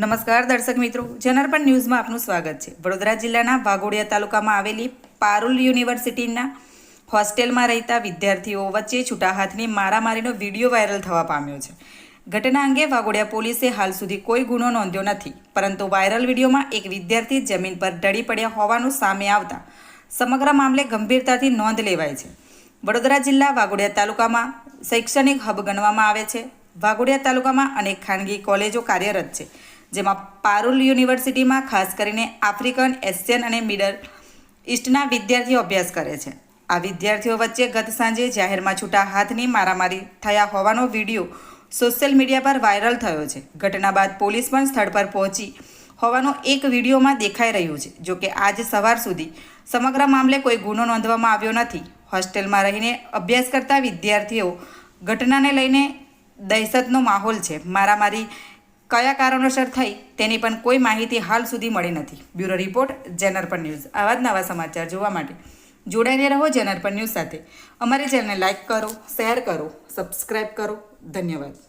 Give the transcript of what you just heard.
નમસ્કાર દર્શક મિત્રો, જનાર્પણ ન્યૂઝમાં આપનું સ્વાગત છે. વડોદરા જિલ્લાના વાઘોડિયા તાલુકામાં આવેલી પારુલ યુનિવર્સિટીના હોસ્ટેલમાં રહેતા વિદ્યાર્થીઓ વચ્ચે છૂટા હાથની મારામારીનો વીડિયો વાયરલ થવા પામ્યો છે. ઘટના અંગે વાઘોડિયા પોલીસે હાલ સુધી કોઈ ગુનો નોંધ્યો નથી, પરંતુ વાયરલ વિડીયોમાં એક વિદ્યાર્થી જમીન પર ઢળી પડ્યા હોવાનું સામે આવતા સમગ્ર મામલે ગંભીરતાથી નોંધ લેવાય છે. વડોદરા જિલ્લા વાઘોડિયા તાલુકામાં શૈક્ષણિક હબ ગણવામાં આવે છે. વાઘોડિયા તાલુકામાં અનેક ખાનગી કોલેજો કાર્યરત છે. જેમાં પારુલ યુનિવર્સિટીમાં ખાસ કરીને આફ્રિકન, એશિયન અને મિડલ ઇસ્ટના વિદ્યાર્થીઓ અભ્યાસ કરે છે. આ વિદ્યાર્થીઓ વચ્ચે ગત સાંજે જાહેરમાં છૂટા હાથની મારામારી થયા હોવાનો વીડિયો સોશિયલ મીડિયા પર વાયરલ થયો છે. ઘટના બાદ પોલીસ પણ સ્થળ પર પહોંચી હોવાનો એક વિડીયોમાં દેખાઈ રહ્યું છે, જો કે આજ સવાર સુધી સમગ્ર મામલે કોઈ ગુનો નોંધવામાં આવ્યો નથી. હોસ્ટેલમાં રહીને અભ્યાસ કરતા વિદ્યાર્થીઓ ઘટનાને લઈને દહેશતનો માહોલ છે. મારામારી કયા કારણોસર થઈ તેની પણ કોઈ માહિતી હાલ સુધી મળી નથી. બ્યુરો રિપોર્ટ જેનરપન ન્યૂઝ. આવા જ નવા સમાચાર જોવા માટે જોડાઈને રહો જેનરપન ન્યૂઝ સાથે. અમારી ચેનલને લાઇક કરો, શેર કરો સબસ્ક્રાઈબ કરો. ધન્યવાદ.